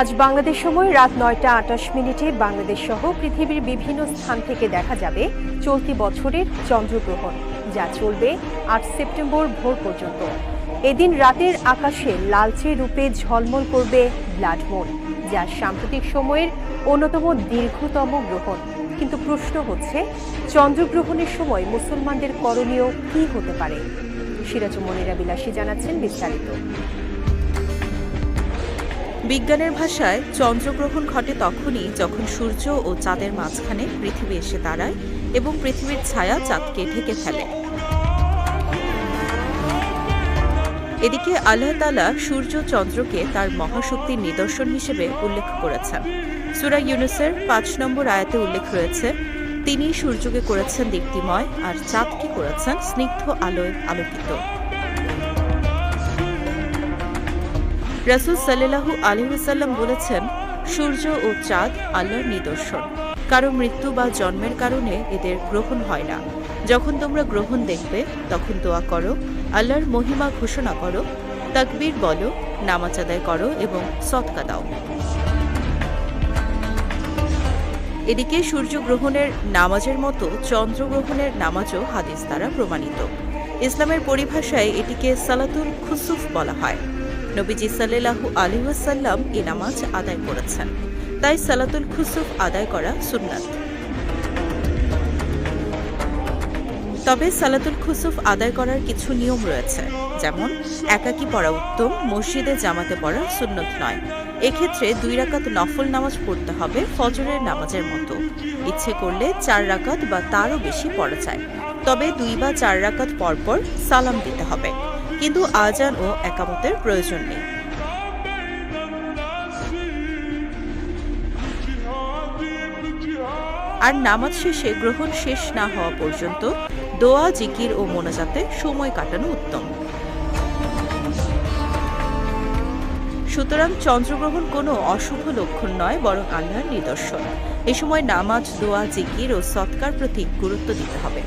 আজ বাংলাদেশ সময় রাত নয়টা আটাশ মিনিটে বাংলাদেশ সহ পৃথিবীর বিভিন্ন স্থান থেকে দেখা যাবে চলতি বছরের চন্দ্রগ্রহণ, যা চলবে আট সেপ্টেম্বর ভোর পর্যন্ত। এদিন রাতের আকাশে লালচে রূপে ঝলমল করবে ব্লাড যা সাম্প্রতিক সময়ের অন্যতম দীর্ঘতম গ্রহণ। কিন্তু প্রশ্ন হচ্ছে, চন্দ্রগ্রহণের সময় মুসলমানদের করণীয় কি হতে পারে? সিরাজ মনিরা বিলাসী জানাচ্ছেন বিস্তারিত। বিজ্ঞানের ভাষায় চন্দ্রগ্রহণ ঘটে তখনই যখন সূর্য ও চাঁদের মাঝখানে পৃথিবী এসে দাঁড়ায় এবং পৃথিবীর ছায়া চাঁদকে ঢেকে ফেলে। এদিকে আল্লাহ তালা সূর্য চন্দ্রকে তার মহাশক্তির নিদর্শন হিসেবে উল্লেখ করেছেন। সুরা ইউনুসের পাঁচ নম্বর আয়াতে উল্লেখ রয়েছে, তিনি সূর্যকে করেছেন দীপ্তিময় আর চাঁদকে করেছেন স্নিগ্ধ আলোয় আলোকিত। রাসুল সাল্লাহু আলহিসাল্লাম বলেছেন, সূর্য ও চাঁদ আল্লাহর নিদর্শন। কারও মৃত্যু বা জন্মের কারণে এদের গ্রহণ হয় না। যখন তোমরা গ্রহণ দেখবে, তখন দোয়া করো, আল্লাহর মহিমা ঘোষণা করো, তাকবীর বলো, নামাজ আদায় করো এবং সৎকা দাও। এদিকে সূর্যগ্রহণের নামাজের মতো চন্দ্রগ্রহণের নামাজও হাদিস দ্বারা প্রমাণিত। ইসলামের পরিভাষায় এটিকে সালাতুল খুসুফ বলা হয়। নবীজি সাল্লাহু আলহাসাল্লাম এ নামাজ আদায় করেছেন। তাই সালাতুল খুসুফ আদায় করা সুন্নাত। তবে সালাতুল খুসুফ আদায় করার কিছু নিয়ম রয়েছে, যেমন একাকী পড়া উত্তম, মসজিদে জামাতে পড়া সুন্নত নয়। এক্ষেত্রে দুই রাকাত নফল নামাজ পড়তে হবে ফজরের নামাজের মতো। ইচ্ছে করলে চার রাকাত বা তারও বেশি পড়া যায়। তবে দুই বা চার রাকাত পরপর সালাম দিতে হবে। কিন্তু আজান ও একামতের প্রয়োজন নেই। আর নামাজ শেষে গ্রহণ শেষ না হওয়া পর্যন্ত দোয়া, জিকির ও মোনাজাতে সময় কাটানো উত্তম। সুতরাং চন্দ্রগ্রহণ কোনো অশুভ লক্ষণ নয়, বরং আল্লাহর নিদর্শন। এ সময় নামাজ, দোয়া, জিকির ও সৎকার প্রতি গুরুত্ব দিতে হবে।